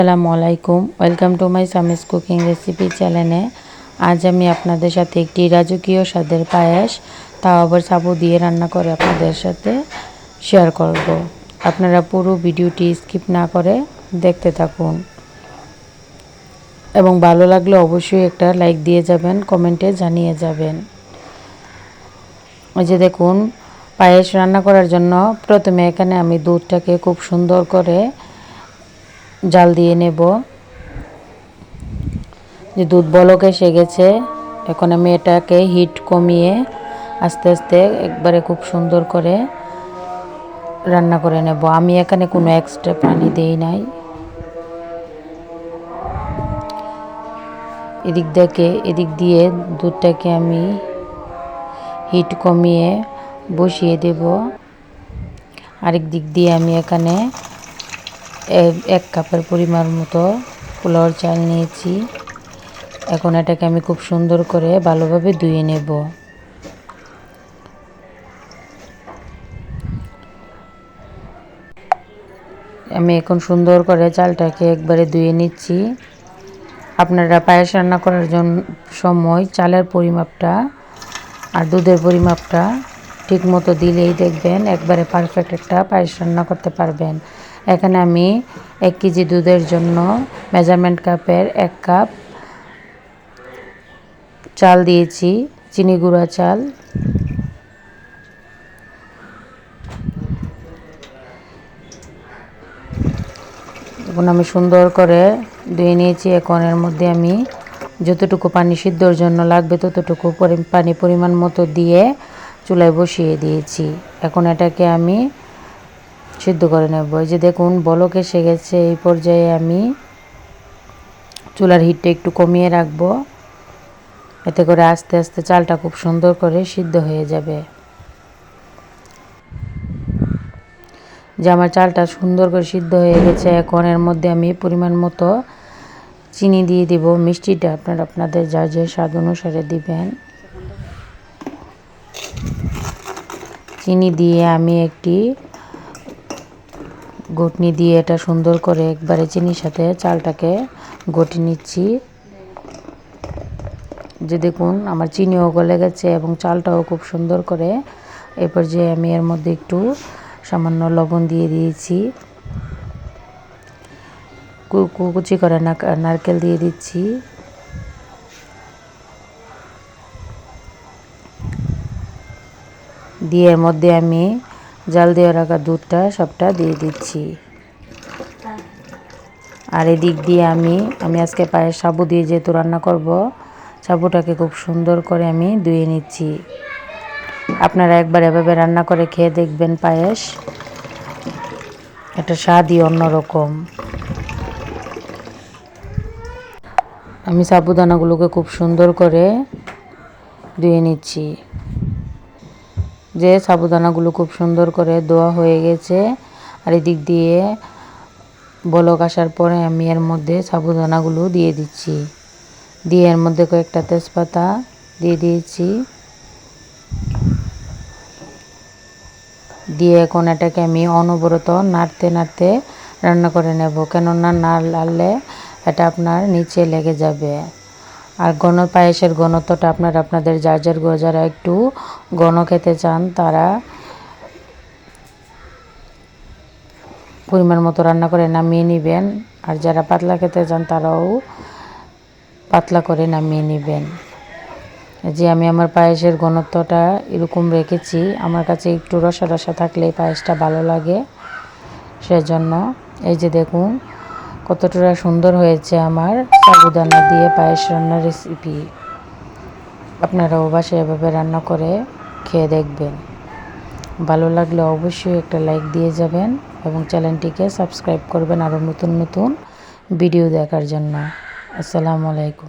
আসসালামু আলাইকুম। Welcome to my Sami's cooking recipe চ্যানেলে আজ আমি আপনাদের সাথে একটি রাজকীয় স্বাদের পায়েস, তাও আবার সাবু দিয়ে রান্না করে আপনাদের সাথে শেয়ার করব। আপনারা পুরো ভিডিওটি স্কিপ না করে দেখতে থাকুন। এবং ভালো লাগলে অবশ্যই একটা লাইক দিয়ে যাবেন কমেন্টে জানিয়ে যাবেন। ওই যে দেখুন, পায়েস রান্না করার জন্য প্রথমে এখানে আমি দুধটাকে খুব সুন্দর করে জাল দিয়ে নেব। যে দুধ বলক এসে গেছে, এখন আমি এটাকে হিট কমিয়ে আস্তে আস্তে একবারে খুব সুন্দর করে রান্না করে নেব। আমি এখানে কোনো এক্সট্রা পানি দেই নাই। এদিক থেকে এদিক দিয়ে দুধটাকে আমি হিট কমিয়ে বসিয়ে দেব। আরেক দিক দিয়ে আমি এখানে এক কাপের পরিমাণ মতো পোলাওর চাল নিয়েছি। এখন এটাকে আমি খুব সুন্দর করে ভালোভাবে ধুয়ে নেব। আমি এখন সুন্দর করে চালটাকে একবারে ধুয়ে নিচ্ছি। আপনারা পায়েস রান্না করার জন্য সময় চালের পরিমাপটা আর দুধের পরিমাপটা ঠিক মতো দিলেই দেখবেন একবারে পারফেক্ট একটা পায়েস রান্না করতে পারবেন। এখানে আমি এক কেজি দুধের জন্য মেজারমেন্ট কাপের এক কাপ চাল দিয়েছি, চিনি গুঁড়া চাল। এখন আমি সুন্দর করে ধুয়ে নিয়েছি। এখন এর মধ্যে আমি যতটুকু পানি সিদ্ধর জন্য লাগবে ততটুকু পানি পরিমাণ মতো দিয়ে চুলায় বসিয়ে দিয়েছি। এখন এটাকে আমি সিদ্ধ করে নেব। এই যে দেখুন, বলক এসে গেছে। এই পর্যায়ে আমি চুলার হিটটা একটু কমিয়ে রাখব। এতে করে আস্তে আস্তে চালটা খুব সুন্দর করে সিদ্ধ হয়ে যাবে। যে আমার চালটা সুন্দর করে সিদ্ধ হয়ে গেছে, এখন এর মধ্যে আমি পরিমাণ মতো চিনি দিয়ে দিব। মিষ্টিটা আপনারা আপনাদের যা যে স্বাদ অনুসারে দিবেন। চিনি দিয়ে আমি একটি ঘুটনি দিয়ে এটা সুন্দর করে একবারে চিনির সাথে চালটাকে গটি নিচ্ছি। যে দেখুন, আমার চিনিও গলে গেছে এবং চালটাও খুব সুন্দর করে। এরপর যে আমি এর মধ্যে একটু সামান্য লবণ দিয়ে দিয়েছি। কুচি করে নারকেল দিয়ে দিচ্ছি। দিয়ে এর মধ্যে আমি জাল দিয়ে রাখা দুধটা সবটা দিয়ে দিচ্ছি। আর এদিক দিয়ে আমি আমি আজকে পায়ের সাবু দিয়ে যেহেতু রান্না করব, সাবুটাকে খুব সুন্দর করে আমি ধুয়ে নিচ্ছি। আপনারা একবার এভাবে রান্না করে খেয়ে দেখবেন পায়েস। এটা স্বাদই অন্যরকম। আমি সাবুদানাগুলোকে খুব সুন্দর করে ধুয়ে নিচ্ছি। যে সাবুদানাগুলো খুব সুন্দর করে দোয়া হয়ে গেছে। আর এদিক দিয়ে বলক আসার পরে আমি এর মধ্যে সাবুদানাগুলো দিয়ে দিচ্ছি। দিয়ে এর মধ্যে কয়েকটা তেজপাতা দিয়ে দিয়েছি। দিয়ে এখন এটাকে আমি অনবরত নাড়তে নাড়তে রান্না করে নেব। কেননা না লাড়লে এটা আপনার নিচে লেগে যাবে। আর ঘন পায়েসের ঘনত্বটা আপনার আপনাদের যার যার যারা একটু ঘন খেতে চান, তারা পরিমাণ মতো রান্না করে নামিয়ে নেবেন। আর যারা পাতলা খেতে চান, তারাও পাতলা করে নামিয়ে নেবেন। যে আমি আমার পায়েসের ঘনত্বটা এরকম রেখেছি, আমার কাছে একটু রসা রসা থাকলে পায়েসটা ভালো লাগে। সেজন্য এই যে দেখুন কতটা সুন্দর হয়েছে আমার সাবুদানা দিয়ে পায়েস রান্নার রেসিপি আপনারাও বাসায় এভাবে রান্না করে খেয়ে দেখবেন। ভালো লাগলে অবশ্যই একটা লাইক দিয়ে যাবেন এবং চ্যানেলটিকে সাবস্ক্রাইব করবেন আরও নতুন নতুন ভিডিও দেখার জন্য। আসসালামু আলাইকুম।